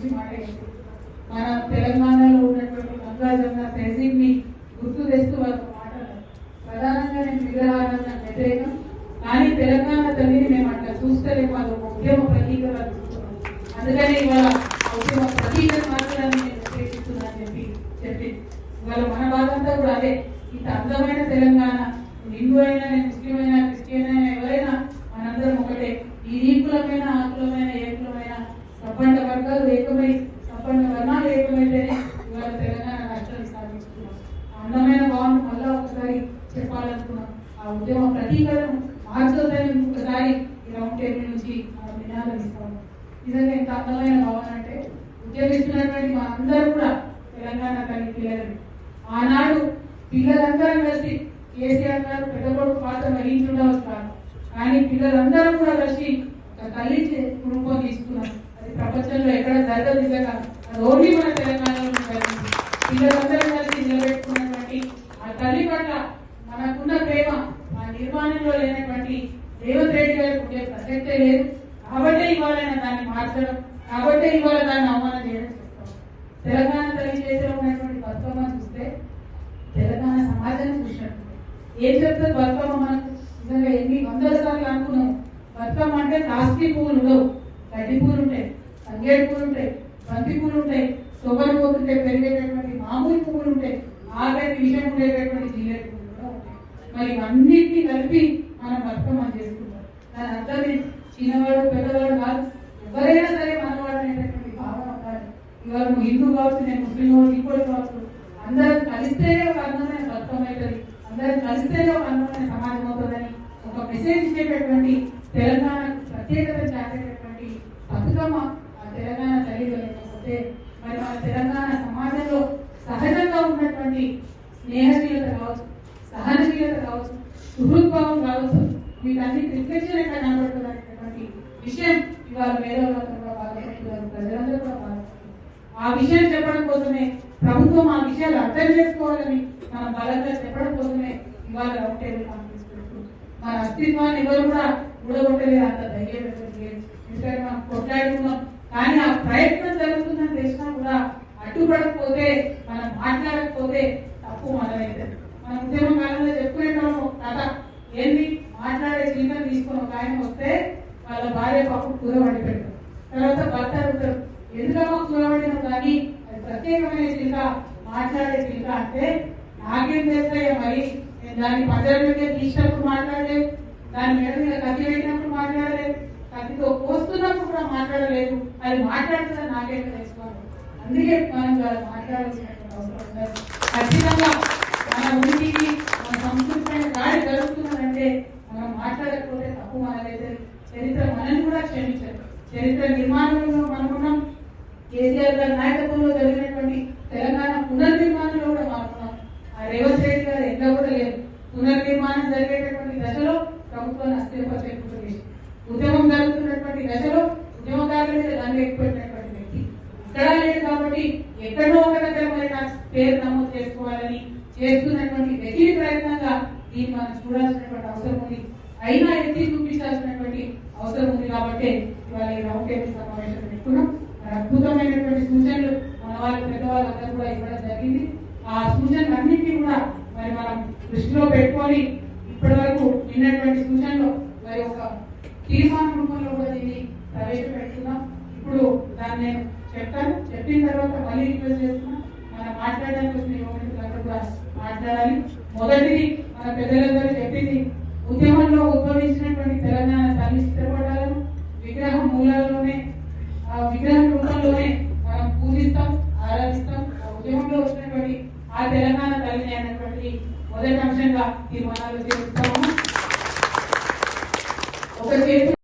నుంచి మాట మన తెలంగాణలో ఉన్నటువంటి గంగా జమున తహసీల్ని గుర్తు తెస్తూ వాళ్ళ మాటలు. ప్రధానంగా నేను విగ్రహారాధన వ్యతిరేకం. కానీ తెలంగాణ తల్లిని మేము అట్లా చూస్తలేము. అది ఒక ఉద్యమ ప్రతీకగా చూస్తున్నాం. అందుకని ఇవాళ ఉద్యమ ప్రతీక మాత్రాన్ని నేను ఉద్దేశిస్తున్నాను చెప్పి చెప్పి ఇవాళ మన బాధంతా కూడా అదే. ఇంత అందమైన తెలంగాణ హిందూ అయినా నేను ముస్లిం అయినా క్రిస్టియన్ అయినా ఎవరైనా మనందరం ఒకటే ఈ ఈకులమైన ఆకులమైన ఏకులమైన సంపన్న వర్గాలు ఏకమై సంపన్న వర్ణాలు ఏకమైతేనే ఇవాళ తెలంగాణ రాష్ట్రాన్ని సాధించుకున్నాం ఆ అందమైన భావన మళ్ళా ఒకసారి చెప్పాలనుకున్నాం ఆ ఉద్యమ ప్రతీకలను మార్చొద్దని ఒకసారి ఈ నుంచి మనం నినాదం నిజంగా ఎంత అందమైన భావన అంటే ఉద్యోగిస్తున్నటువంటి మా అందరూ కూడా తెలంగాణ తల్లి పిల్లలని ఆనాడు పిల్లలందరూ కలిసి కేసీఆర్ గారు పెద్ద కొడుకు పాత్ర వహించుండవచ్చు కాదు. కానీ పిల్లలందరూ కూడా కలిసి ఒక తల్లి కుటుంబం తీసుకున్నారు అది ప్రపంచంలో ఎక్కడ జరగదు నిజంగా అది ఓన్లీ మన తెలంగాణలో జరిగింది. పిల్లలందరూ కలిసి నిలబెట్టుకున్నటువంటి ఆ తల్లి పట్ల మనకున్న ప్రేమ ఆ నిర్మాణంలో లేనటువంటి రేవంత్ రెడ్డి గారికి ఉండే ప్రసక్తే లేదు. కాబట్టే ఇవాళ దాన్ని మార్చడం కాబట్టే ఇవాళ దాన్ని అవమానం చేయడం చెప్తాం తెలంగాణ తల్లి చేతిలో ఉన్నటువంటి బతుకమ్మ చూస్తే తెలంగాణ సమాజాన్ని చూసినట్టు. ఏం చెప్తుంది బతుకమ్మ మనకు నిజంగా ఎన్ని వందల సార్లు అనుకున్నాం. బతుకమ్మ అంటే ప్లాస్టిక్ పువ్వులు ఉండవు. గడ్డి పూలు ఉంటాయి తంగేడు పూలు ఉంటాయి బంతి పూలు ఉంటాయి సొగరు పోతుంటే పెరిగేటటువంటి మామూలు పువ్వులు ఉంటాయి ఆగటి విషయం ఉండేటటువంటి జిల్లేడు పువ్వులు కూడా ఉంటాయి. మరి అన్నింటినీ కలిపి మనం బతుకమ్మ చేస్తాం. దాని అర్థం చిన్నవాడు పెద్దవాడు కాదు. ఎవరైనా సరే మనవాడు అనేటటువంటి భావన ఉండాలి. ఇవాళ నువ్వు హిందూ కావచ్చు నేను ముస్లిం కావచ్చు ఇంకోటి కావచ్చు. అందరం కలిస్తేనే ఒక అందమైన బతుకమ్మ అవుతుంది. అందరం కలిస్తేనే ఒక అందమైన సమాజం అవుతుందని ఒక మెసేజ్ ఇచ్చేటటువంటి తెలంగాణ ప్రత్యేకత చాటేటటువంటి బతుకమ్మ ఆ తెలంగాణ తల్లి లేకపోతే మరి మన తెలంగాణ సమాజంలో సహజంగా ఉన్నటువంటి స్నేహశీలత కావచ్చు సహనశీలత కావచ్చు సుహృద్భావం కావచ్చు వీటన్నిటి రిఫ్లెక్షన్ ఎక్కడ కనబడుతున్నటువంటి విషయం ఇవాళ మేధావులందరూ కూడా బాధపడుతున్నారు ప్రజలందరూ కూడా బాధపడుతున్నారు ఆ విషయం చెప్పడం కోసమే ప్రభుత్వం ఆ విషయాలు అర్థం చేసుకోవాలని మనం బలంగా చెప్పడం కోసమే ఇవాళ రౌండ్ టేబుల్ కాన్ఫరెన్స్ పెడుతుంది మన అస్తిత్వాన్ని ఎవరు కూడా ఊడగొట్టలేదు అంత ధైర్యం ఎందుకంటే మనం కొట్లాడుకున్నాం. కానీ ఆ ప్రయత్నం జరుగుతుందని తెలిసినా కూడా అడ్డుపడకపోతే మనం మాట్లాడకపోతే వస్తే వాళ్ళ భార్య పాపం కూర వండి పెడతారు. తర్వాత భర్త అడుగుతారు ఎందుకమ్మా కూర వండినావు కానీ అది ప్రత్యేకమైన చిలుక మాట్లాడే చిలుక అంటే నాకేం చేస్తాయో మరి? నేను దాన్ని పంజరం మీద తీసినప్పుడు మాట్లాడలేదు. దాని మీద మీద కత్తి పెట్టినప్పుడు మాట్లాడలేదు. కత్తితో కోస్తున్నప్పుడు కూడా మాట్లాడలేదు. అది మాట్లాడుతుందా నాకేం తెలుసుకోవాలి? అందుకే మనం మాట్లాడాల్సిన అవసరం ఉన్నది ఖచ్చితంగా మన ఉనికి మన సంస్కృతి పైన దాడి జరుగుతున్నదంటే మనం మాట్లాడకపోతే తప్పు మనదైతే చరిత్ర మనల్ని చరిత్ర నిర్మాణంలో మనం కేసీఆర్ గారి నాయకత్వంలో జరిగినటువంటి తెలంగాణ పునర్నిర్మాణంలో కూడా మారుతున్నాం ఆ రేవంత్ రెడ్డి గారు ఎక్కడ కూడా లేదు పునర్నిర్మాణం జరిగేటటువంటి దశలో ప్రభుత్వాన్ని అస్థిరపరచేటువంటి ఉద్యమం జరుగుతున్నటువంటి దశలో ఉద్యమకారుల మీద దాన్ని ఎక్కుపెట్టినటువంటి వ్యక్తి. ఇక్కడ లేదు కాబట్టి ఎక్కడో ఒక దగ్గర మరి నా పేరు నమోదు చేసుకోవాలని చేస్తున్నటువంటి వ్యక్తి ప్రయత్నంగా దీన్ని మనం చూడాల్సినటువంటి అవసరం ఉంది. అయినా ఎత్తి చూపించాల్సినటువంటి అవసరం ఉంది కాబట్టి ఇవాళ ఈ రౌండ్ టేబుల్ సమావేశం పెట్టుకున్నాం. అద్భుతమైనటువంటి సూచనలు మన వాళ్ళు పెద్దవాళ్ళందరూ కూడా ఇవ్వడం జరిగింది. ఆ సూచనలు అన్నింటినీ కూడా మరి మనం దృష్టిలో పెట్టుకొని ఇప్పటి వరకు విన్నటువంటి సూచనలు మరి ఒక తీర్మానం రూపంలో కూడా దీన్ని ప్రవేశపెడుతున్నాం. ఇప్పుడు దాన్ని నేను చెప్తాను. చెప్పిన తర్వాత మళ్ళీ రిక్వెస్ట్ చేస్తున్నా. మనం మాట్లాడడానికి వచ్చిన యువకులందరూ కూడా మాట్లాడాలి. మొదటిది మన పెద్దలందరూ చెప్పింది తెలంగాణ తల్లిని అన్నటువంటి మొదటి అంశంగా తీర్మానాలు చేస్తాము ఒక చేతి